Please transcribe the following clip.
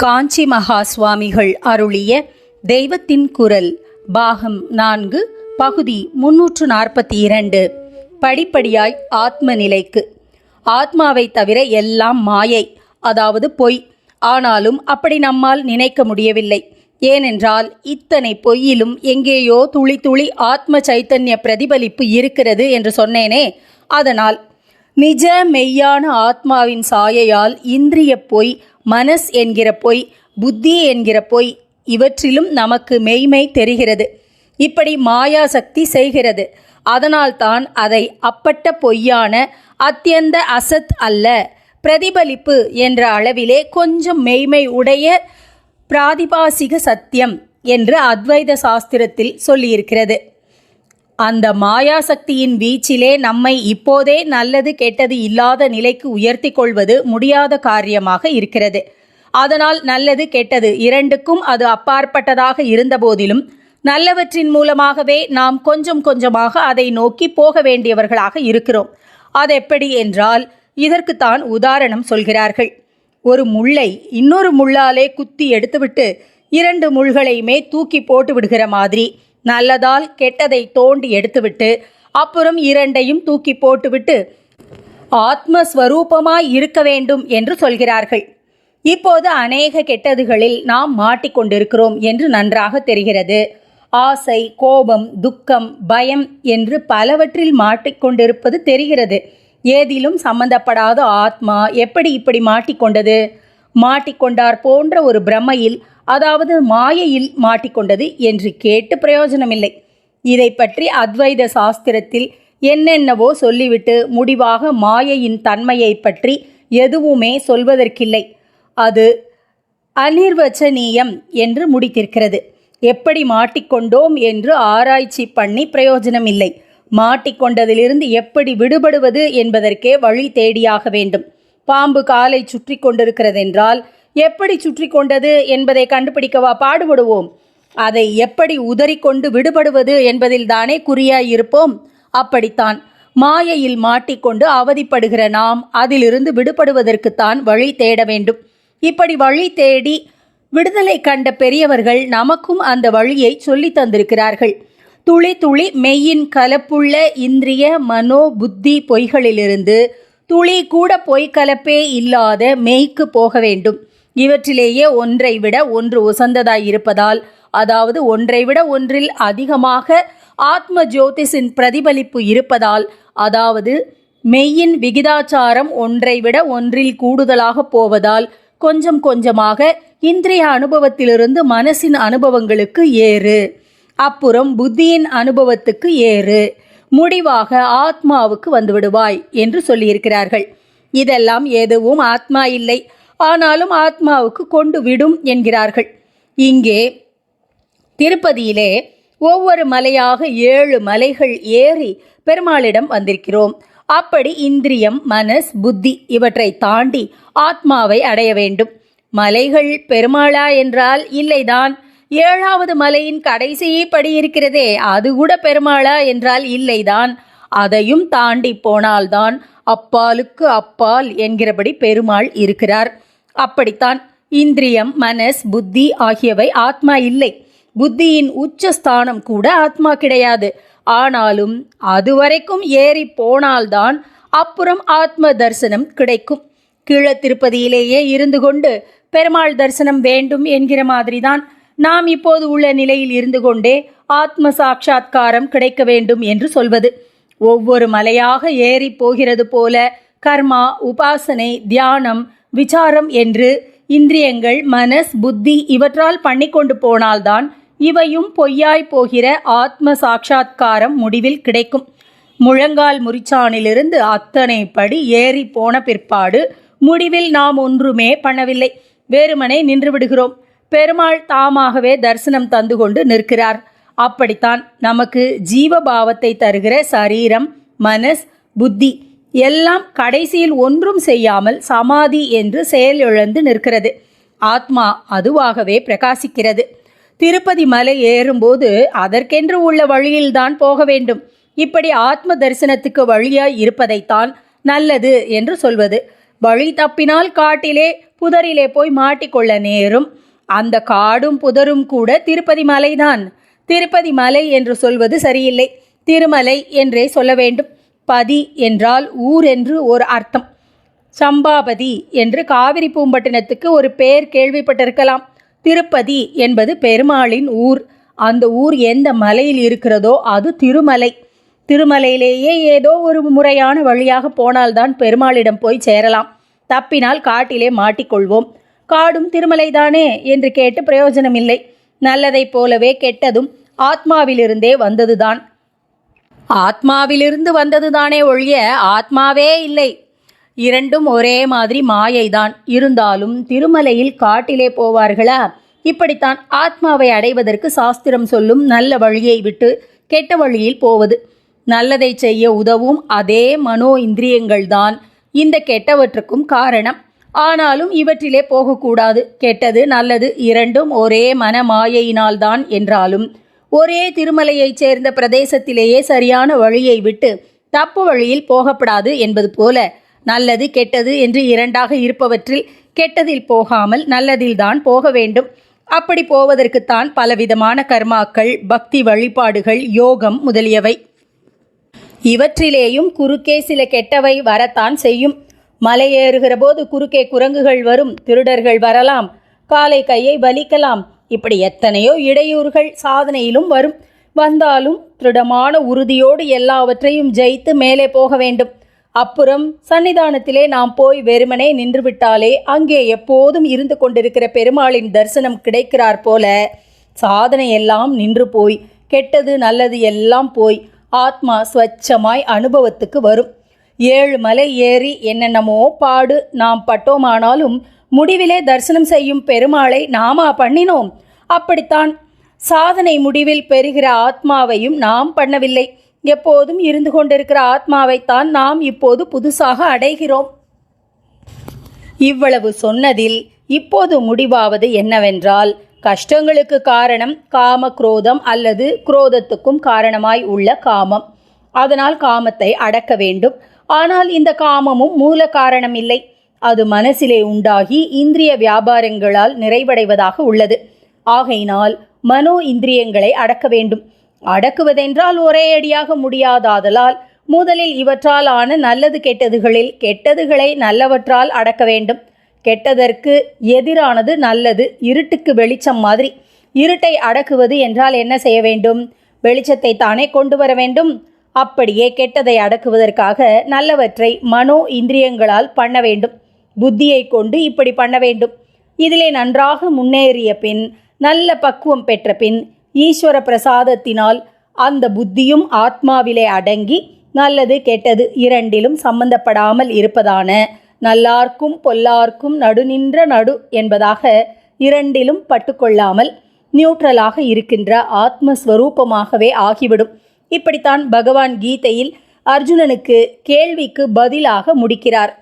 காஞ்சி மகா சுவாமிகள் அருளிய தெய்வத்தின் குரல் பாகம் நான்கு பகுதி முன்னூற்று நாற்பத்தி இரண்டு படிப்படியாய் ஆத்ம நிலைக்கு ஆத்மாவை தவிர எல்லாம் மாயை. அதாவது பொய். ஆனாலும் அப்படி நம்மால் நினைக்க முடியவில்லை. ஏனென்றால் இத்தனை பொய்யிலும் எங்கேயோ துளி துளி ஆத்ம சைத்தன்ய பிரதிபலிப்பு இருக்கிறது என்று சொன்னேனே. அதனால் நிஜ மெய்யான ஆத்மாவின் சாயையால் இந்திரிய பொய் மனஸ் என்கிற பொய் புத்தி என்கிற பொய் இவற்றிலும் நமக்கு மெய்மை தெரிகிறது. இப்படி மாயா சக்தி செய்கிறது. அதனால்தான் அதை அப்பட்ட பொய்யான அத்தியந்த அசத் அல்ல பிரதிபலிப்பு என்ற அளவிலே கொஞ்சம் மெய்மை உடைய பிராதிபாசிக சத்தியம் என்று அத்வைத சாஸ்திரத்தில் சொல்லியிருக்கிறது. அந்த மாயாசக்தியின் வீச்சிலே நம்மை இப்போதே நல்லது கெட்டது இல்லாத நிலைக்கு உயர்த்தி கொள்வது முடியாத காரியமாக இருக்கிறது. அதனால் நல்லது கெட்டது இரண்டுக்கும் அது அப்பாற்பட்டதாக இருந்தபோதிலும் நல்லவற்றின் மூலமாகவே நாம் கொஞ்சம் கொஞ்சமாக அதை நோக்கி போக வேண்டியவர்களாக இருக்கிறோம். அது எப்படி என்றால் இதற்குத்தான் உதாரணம் சொல்கிறார்கள். ஒரு முள்ளை இன்னொரு முள்ளாலே குத்தி எடுத்துவிட்டு இரண்டு முள்களையுமே தூக்கி போட்டு விடுகிற மாதிரி நல்லதால் கெட்டதை தோண்டி எடுத்துவிட்டு அப்புறம் இரண்டையும் தூக்கி போட்டுவிட்டு ஆத்மஸ்வரூபமாய் இருக்க வேண்டும் என்று சொல்கிறார்கள். இப்போது அநேக கெட்டதுகளில் நாம் மாட்டிக்கொண்டிருக்கிறோம் என்று நன்றாக தெரிகிறது. ஆசை கோபம் துக்கம் பயம் என்று பலவற்றில் மாட்டிக்கொண்டிருப்பது தெரிகிறது. ஏதிலும் சம்பந்தப்படாத ஆத்மா எப்படி இப்படி மாட்டிக்கொண்டது மாட்டிக்கொண்டார் போன்ற ஒரு பிரமையில் அதாவது மாயையில் மாட்டிக்கொண்டது என்று கேட்டு பிரயோஜனமில்லை. இதை பற்றி அத்வைத சாஸ்திரத்தில் என்னென்னவோ சொல்லிவிட்டு முடிவாக மாயையின் தன்மையை பற்றி எதுவுமே சொல்வதற்கில்லை. அது அனிர்வச்சனீயம் என்று முடித்திருக்கிறது. எப்படி மாட்டிக்கொண்டோம் என்று ஆராய்ச்சி பண்ணி பிரயோஜனமில்லை. மாட்டிக்கொண்டதிலிருந்து எப்படி விடுபடுவது என்பதற்கே வழி தேடியாக வேண்டும். பாம்பு காலை சுற்றி கொண்டிருக்கிறதென்றால் எப்படி சுற்றி கொண்டது என்பதை கண்டுபிடிக்கவா பாடுபடுவோம். அதை எப்படி உதறிக்கொண்டு விடுபடுவது என்பதில் தானே குறியாயிருப்போம். அப்படித்தான் மாயையில் மாட்டிக்கொண்டு அவதிப்படுகிற நாம் அதிலிருந்து விடுபடுவதற்குத்தான் வழி தேட வேண்டும். இப்படி வழி தேடி விடுதலை கண்ட பெரியவர்கள் நமக்கும் அந்த வழியை சொல்லி தந்திருக்கிறார்கள். துளி துளி மெய்யின் கலப்புள்ள இந்திரிய மனோ புத்தி பொய்களிலிருந்து துளி கூட பொய்க்கலப்பே இல்லாத மெய்க்கு போக வேண்டும். இவற்றிலேயே ஒன்றை விட ஒன்று உசந்ததாய் இருப்பதால் அதாவது ஒன்றை விட ஒன்றில் அதிகமாக ஆத்ம ஜோதிஷின் பிரதிபலிப்பு இருப்பதால் அதாவது மெய்யின் விகிதாச்சாரம் ஒன்றை விட ஒன்றில் கூடுதலாக போவதால் கொஞ்சம் கொஞ்சமாக இன்றைய அனுபவத்திலிருந்து மனசின் அனுபவங்களுக்கு ஏறு. அப்புறம் புத்தியின் அனுபவத்துக்கு ஏறு. முடிவாக ஆத்மாவுக்கு வந்துவிடுவாய் என்று சொல்லியிருக்கிறார்கள். இதெல்லாம் எதுவும் ஆத்மா இல்லை. ஆனாலும் ஆத்மாவுக்கு கொண்டு விடும் என்கிறார்கள். இங்கே திருப்பதியிலே ஒவ்வொரு மலையாக ஏழு மலைகள் ஏறி பெருமாளிடம் வந்திருக்கிறோம். அப்படி இந்திரியம் மனஸ் புத்தி இவற்றை தாண்டி ஆத்மாவை அடைய வேண்டும். மலைகள் பெருமாளா என்றால் இல்லைதான். ஏழாவது மலையின் கடைசி படி இருக்கிறதே அது கூட பெருமாளா என்றால் இல்லைதான். அதையும் தாண்டி போனால்தான் அப்பாலுக்கு அப்பால் என்கிறபடி பெருமாள் இருக்கிறார். அப்படித்தான். இந்திரியம் மனஸ் புத்தி ஆகியவை ஆத்மா இல்லை. புத்தியின் உச்சஸ்தானம் கூட ஆத்மா கிடையாது. ஆனாலும் அதுவரைக்கும் ஏறி போனால்தான் அப்புறம் ஆத்ம தரிசனம் கிடைக்கும். கீழ திருப்பதியிலேயே இருந்து கொண்டு பெருமாள் தரிசனம் வேண்டும் என்கிற மாதிரிதான் நாம் இப்போது உள்ள நிலையில் இருந்து கொண்டே ஆத்ம சாட்சா்காரம் கிடைக்க வேண்டும் என்று சொல்வது. ஒவ்வொரு மலையாக ஏறி போகிறது போல கர்மா உபாசனை தியானம் விசாரம் என்று இந்திரியங்கள் மனஸ் புத்தி இவற்றால் பண்ணிக்கொண்டு போனால்தான் இவையும் பொய்யாய் போகிற ஆத்ம சாட்சா்காரம் முடிவில் கிடைக்கும். முழங்கால் முறிச்சானிலிருந்து அத்தனை படி ஏறி போன பிற்பாடு முடிவில் நாம் ஒன்றுமே பண்ணவில்லை. வேறுமனே நின்று விடுகிறோம் பெருமாள் தாமாகவே தரிசனம் தந்து கொண்டு நிற்கிறார். அப்படித்தான் நமக்கு ஜீவபாவத்தை தருகிற சரீரம் மனஸ் புத்தி. எல்லாம் கடைசியில் ஒன்றும் செய்யாமல் சமாதி என்று செயலிழந்து நிற்கிறது. ஆத்மா அதுவாகவே பிரகாசிக்கிறது. திருப்பதி மலை ஏறும்போது அதற்கென்று உள்ள வழியில்தான் போக வேண்டும். இப்படி ஆத்ம தரிசனத்துக்கு வழியாய் இருப்பதைத்தான் நல்லது என்று சொல்வது. வழி தப்பினால் காட்டிலே புதரிலே போய் மாட்டிக்கொள்ள நேரும். அந்த காடும் புதரும் கூட திருப்பதி மலைதான். திருப்பதி மலை என்று சொல்வது சரியில்லை. திருமலை என்றே சொல்ல வேண்டும். பதி என்றால் ஊர் என்று ஒரு அர்த்தம். சம்பாபதி என்று காவிரி பூம்பட்டினத்துக்கு ஒரு பெயர் கேள்விப்பட்டிருக்கலாம். திருப்பதி என்பது பெருமாளின் ஊர். அந்த ஊர் எந்த மலையில் இருக்கிறதோ அது திருமலை. திருமலையிலேயே ஏதோ ஒரு முறையான வழியாக போனால்தான் பெருமாளிடம் போய் சேரலாம். தப்பினால் காட்டிலே மாட்டிக்கொள்வோம். காடும் திருமலைதானே என்று கேட்டு பிரயோஜனமில்லை. நல்லதைப் போலவே கெட்டதும் ஆத்மாவிலிருந்தே வந்ததுதான். ஆத்மாவிலிருந்து வந்ததுதானே ஒழிய ஆத்மாவே இல்லை. இரண்டும் ஒரே மாதிரி மாயைதான். இருந்தாலும் திருமலையில் காட்டிலே போவார்களா? இப்படித்தான் ஆத்மாவை அடைவதற்கு சாஸ்திரம் சொல்லும் நல்ல வழியை விட்டு கெட்ட வழியில் போவது. நல்லதை செய்ய உதவும் அதே மனோ இந்திரியங்கள்தான் இந்த கெட்டவற்றுக்கும் காரணம். ஆனாலும் இவற்றிலே போகக்கூடாது. கெட்டது நல்லது இரண்டும் ஒரே மன மாயையினால்தான் என்றாலும் ஒரே திருமலையைச் சேர்ந்த பிரதேசத்திலேயே சரியான வழியை விட்டு தப்பு வழியில் போகப்படாது என்பது போல நல்லது கெட்டது என்று இரண்டாக இருப்பவற்றில் கெட்டதில் போகாமல் நல்லதில்தான் போக வேண்டும். அப்படி போவதற்குத்தான் பலவிதமான கர்மாக்கள் பக்தி வழிபாடுகள் யோகம் முதலியவை. இவற்றிலேயும் குறுக்கே சில கெட்டவை வரத்தான் செய்யும். மலை ஏறுகிற போது குறுக்கே குரங்குகள் வரும் திருடர்கள் வரலாம் காலை கையை வலிக்கலாம் இப்படி எத்தனையோ இடையூறுகள் சாதனையிலும் வரும். வந்தாலும் திருடமான உறுதியோடு எல்லாவற்றையும் ஜெயித்து மேலே போக வேண்டும். அப்புறம் சன்னிதானத்திலே நாம் போய் வெறுமனே நின்றுவிட்டாலே அங்கே எப்போதும் இருந்து கொண்டிருக்கிற பெருமாளின் தரிசனம் கிடைக்கிறார் போல சாதனை எல்லாம் நின்று போய் கெட்டது நல்லது எல்லாம் போய் ஆத்மா ஸ்வச்சமாய் அனுபவத்துக்கு வரும். ஏழு மலை ஏறி என்னென்னமோ பாடு நாம் பட்டோமானாலும் முடிவிலே தரிசனம் செய்யும் பெருமாளை நாமா பண்ணினோம். அப்படித்தான் சாதனை முடிவில் பெறுகிற ஆத்மாவையும் நாம் பண்ணவில்லை. எப்போதும் இருந்து கொண்டிருக்கிற ஆத்மாவைத்தான் நாம் இப்போது புதுசாக அடைகிறோம். இவ்வளவு சொன்னதில் இப்போது முடிவாவது என்னவென்றால் கஷ்டங்களுக்கு காரணம் காம குரோதம் அல்லது குரோதத்துக்கும் காரணமாய் உள்ள காமம். அதனால் காமத்தை அடக்க வேண்டும். ஆனால் இந்த காமமும் மூல காரணம் இல்லை அது மனசிலே உண்டாகி இந்திரிய வியாபாரங்களால் நிறைவடைவதாக உள்ளது. ஆகையினால் மனோ இந்திரியங்களை அடக்க வேண்டும். அடக்குவதென்றால் ஒரே அடியாக முடியாதாதலால் முதலில் இவற்றால் ஆன நல்லது கெட்டதுகளில் கெட்டதுகளை நல்லவற்றால் அடக்க வேண்டும். கெட்டதற்கு எதிரானது நல்லது இருட்டுக்கு வெளிச்சம் மாதிரி. இருட்டை அடக்குவது என்றால் என்ன செய்ய வேண்டும்? வெளிச்சத்தை தானே கொண்டு வர வேண்டும்? அப்படியே கெட்டதை அடக்குவதற்காக நல்லவற்றை மனோ இந்திரியங்களால் பண்ண வேண்டும். புத்தியை கொண்டு இப்படி பண்ண வேண்டும். இதிலே நன்றாக முன்னேறிய பின் நல்ல பக்குவம் பெற்ற பின் ஈஸ்வர பிரசாதத்தினால் அந்த புத்தியும் ஆத்மாவிலே அடங்கி நல்லது கெட்டது இரண்டிலும் சம்பந்தப்படாமல் இருப்பதான நல்லார்க்கும் பொல்லார்க்கும் நடுநின்ற நடு என்பதாக இரண்டிலும் பட்டுக்கொள்ளாமல் நியூட்ரலாக இருக்கின்ற ஆத்மஸ்வரூபமாகவே ஆகிவிடும். இப்படித்தான் பகவான் கீதையில் அர்ஜுனனுக்கு கேள்விக்கு பதிலாக முடிக்கிறார்.